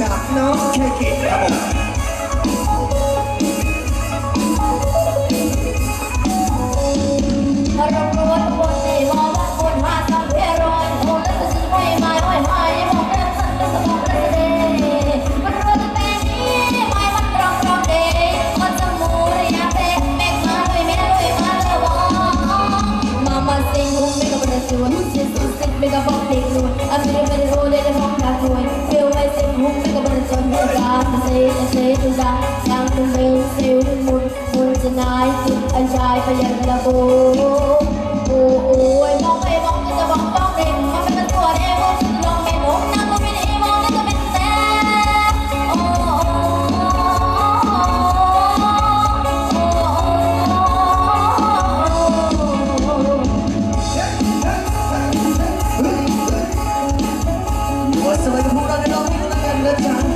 จากน้องเคกิครับผม จะเซตุดังยังคงเป็นสิวมุนมุนจะนายติดอันชายไปยันละโบโอ้โอ้ยมองไปมองจะบอกต้องเด็กมันเป็นตัวเองลองไม่ลงนั่งก็ไม่ได้มองก็เป็นแต่โอ้โอ้หัสวยของพวกเราได้ร้องเพลงกันนะจ๊ะ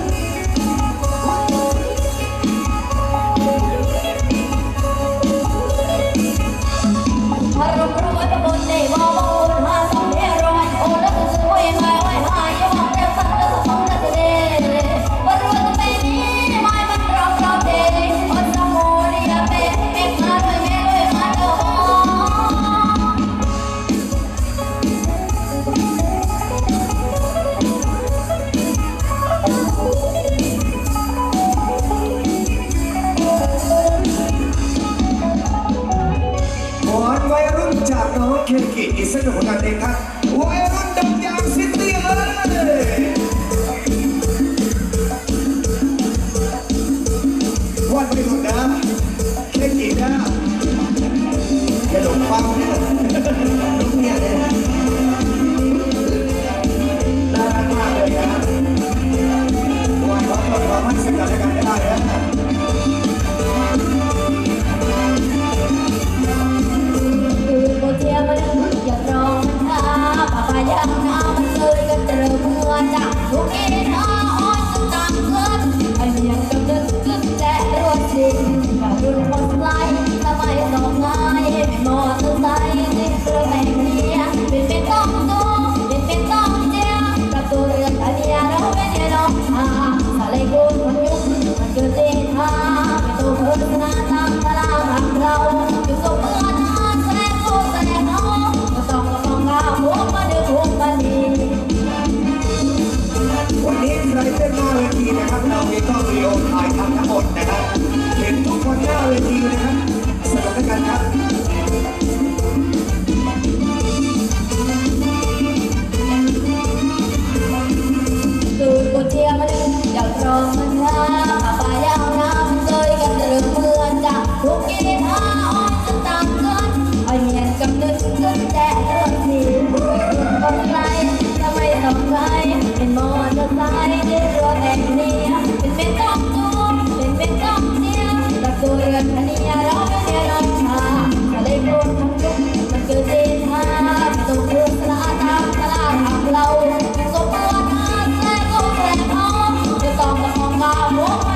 เคกิอีกสันหนึ่งผลงานเพลงครับวัยรุ่นดงยางซิตี้เลยวันไม่หลุดนะเคกินะอย่าหลงฟังนะ อเมื่อจา ทั้งหมดนะครับ เห็นทุกคนหน้าเวทีนะครับสนุกด้วยกันครับ 魔.